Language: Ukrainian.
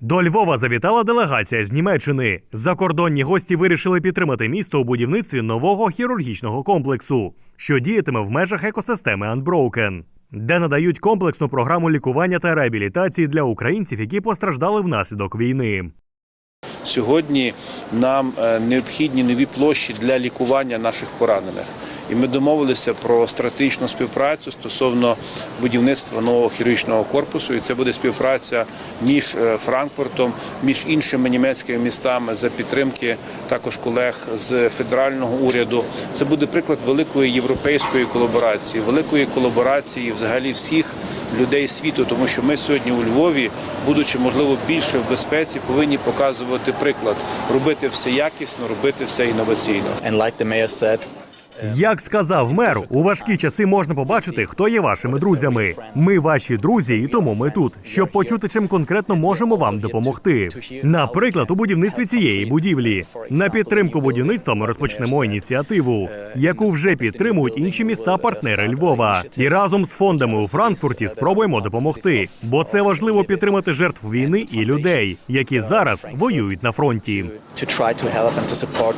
До Львова завітала делегація з Німеччини. Закордонні гості вирішили підтримати місто у будівництві нового хірургічного комплексу, що діятиме в межах екосистеми Unbroken, де надають комплексну програму лікування та реабілітації для українців, які постраждали внаслідок війни. Сьогодні нам е, необхідні нові площі для лікування наших поранених. І ми домовилися про стратегічну співпрацю стосовно будівництва нового хірургічного корпусу. І це буде співпраця між е, Франкфуртом, між іншими німецькими містами за підтримки також колег з федерального уряду. Це буде приклад великої європейської колаборації, великої колаборації взагалі всіх людей світу, тому що ми сьогодні у Львові, будучи можливо більше в безпеці, повинні показувати приклад, робити все якісно, робити все інноваційно. And like the mayor said, Як сказав мер, у важкі часи можна побачити, хто є вашими друзями. Ми ваші друзі, і тому ми тут, щоб почути, чим конкретно можемо вам допомогти. Наприклад, у будівництві цієї будівлі. На підтримку будівництва ми розпочнемо ініціативу, яку вже підтримують інші міста-партнери Львова. І разом з фондами у Франкфурті спробуємо допомогти, бо це важливо підтримати жертв війни і людей, які зараз воюють на фронті.